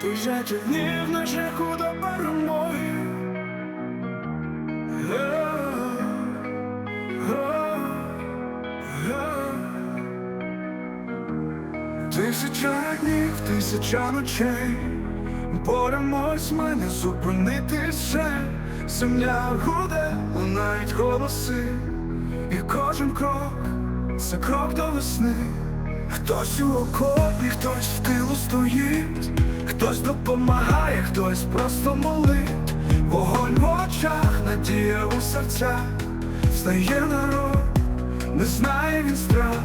Тисячі днів на шляху до перемоги. Тисяча днів, тисяча ночей. Боремось ми не зупинити ще. Земля гуде, лунають голоси, і кожен крок це крок до весни. Хтось у окопі, хтось в тилу стоїть, хтось допомагає, хтось просто молить. Вогонь в очах, надія у серцях, стає народ, не знає він страх.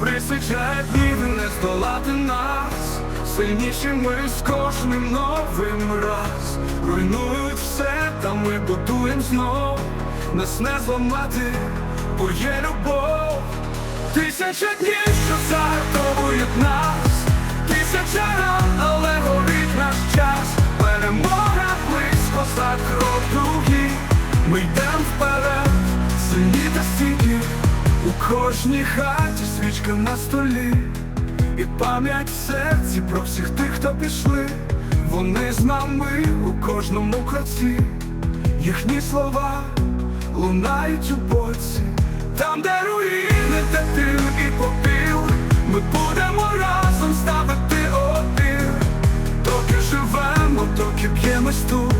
Присичає днів і не здолати нас, сильніші ми з кожним новим раз. Руйнують все, та ми будуєм знов, нас не зламати, бо є любов. Тисяча днів, що загартовують нас, тисяча ран, але горить наш час. Перемога близько за крок другий. Ми йдем вперед, сильні та стійкі У кожній хаті свічка на столі, і пам'ять в серці про всіх тих, хто пішли. Вони з нами у кожному кроці, їхні слова лунають у боці. Там, де руїни, де ти і попіл, ми будемо разом ставити опір. Доки живемо, доки б'ємось тут,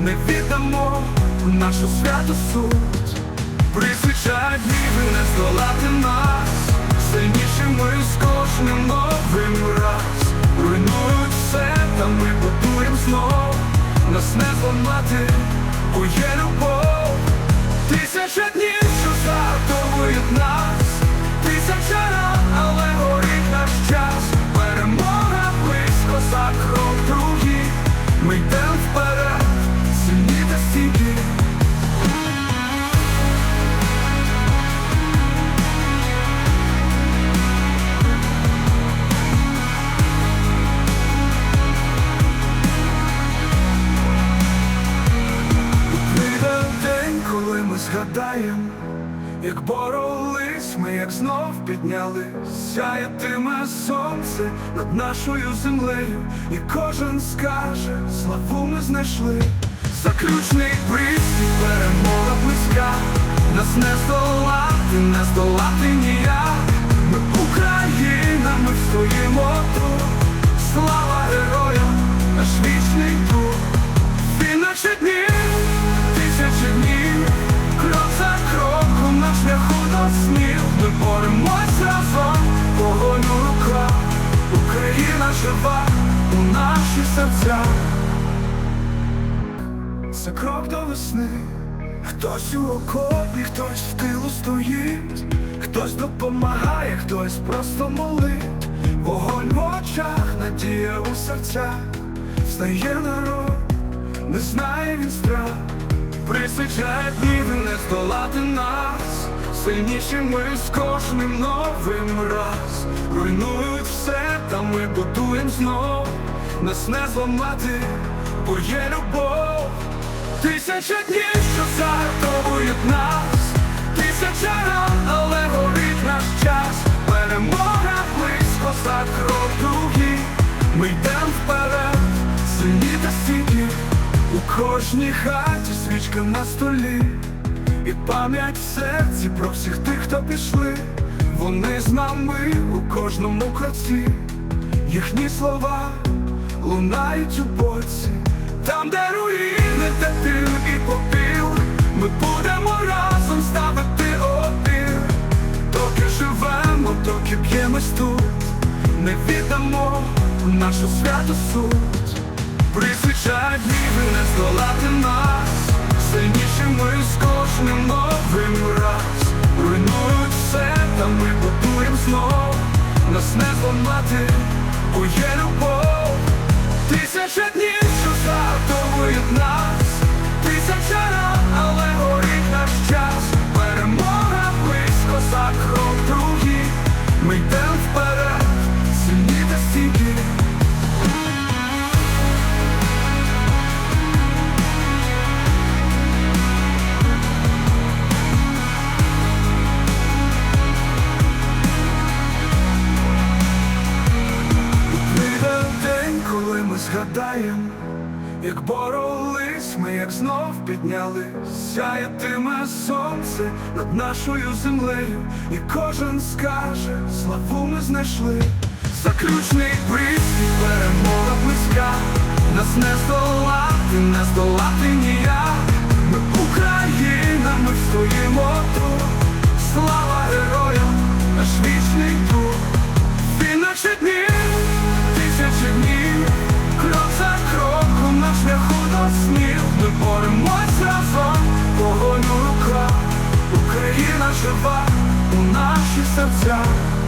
не віддамо нашу святу суть. Присичає днів і не здолати нас, сильніші ми з кожним новим раз. Руйнують все, та ми будуєм знов, нас не зламати, бо є любов. Тисяча днів, нас, тисяча але горить наш час. Перемога близько за крок другий. Ми йдем вперед, сильні та стійкі. Згадаєм, як боролись, ми як знов піднялись, сяятиме сонце над нашою землею, і кожен скаже, славу ми знайшли. Заключний пристрій, перемога близька, нас не здолати, не здолати ніяк. Це крок до весни, хтось у окопі, хтось в тилу стоїть, хтось допомагає, хтось просто молить. Вогонь в очах, надія у серцях, стає народ, не знає він страх, присичає днів не здолати нас, сильніші ми з кожним новим раз. Руйнують все, та ми будуєм знов, нас не зламати, бо є любов. Тисяча днів, що загартовують нас, тисяча ран, але горить наш час. Перемога близько за крок другий. Ми йдем вперед, сильні та стійкі У кожній хаті свічка на столі, і пам'ять в серці про всіх тих, хто пішли. Вони з нами у кожному кроці, їхні слова лунають у боці. Там, де руїни, де ти і попіл, ми будемо разом ставити опір. Доки живемо, доки б'ємось тут, не віддамо нашу святу суть. Присичає днів не здолати нас, сильніші ми з кожним новим раз. Руйнують все, та ми будуєм знов, нас не зламати, бо є любов. Тисяча днів, що загартовують нас, згадаєм, як боролись ми, як знов підняли, сяятиме сонце над нашою землею, і кожен скаже, славу ми знайшли, заключний пристрій, перемога близька, нас не здолати, не здолати ніяк, ми Україна, ми стоїмо. сніг, ми боремось разом, вогонь у руках, Україна жива у наших серцях.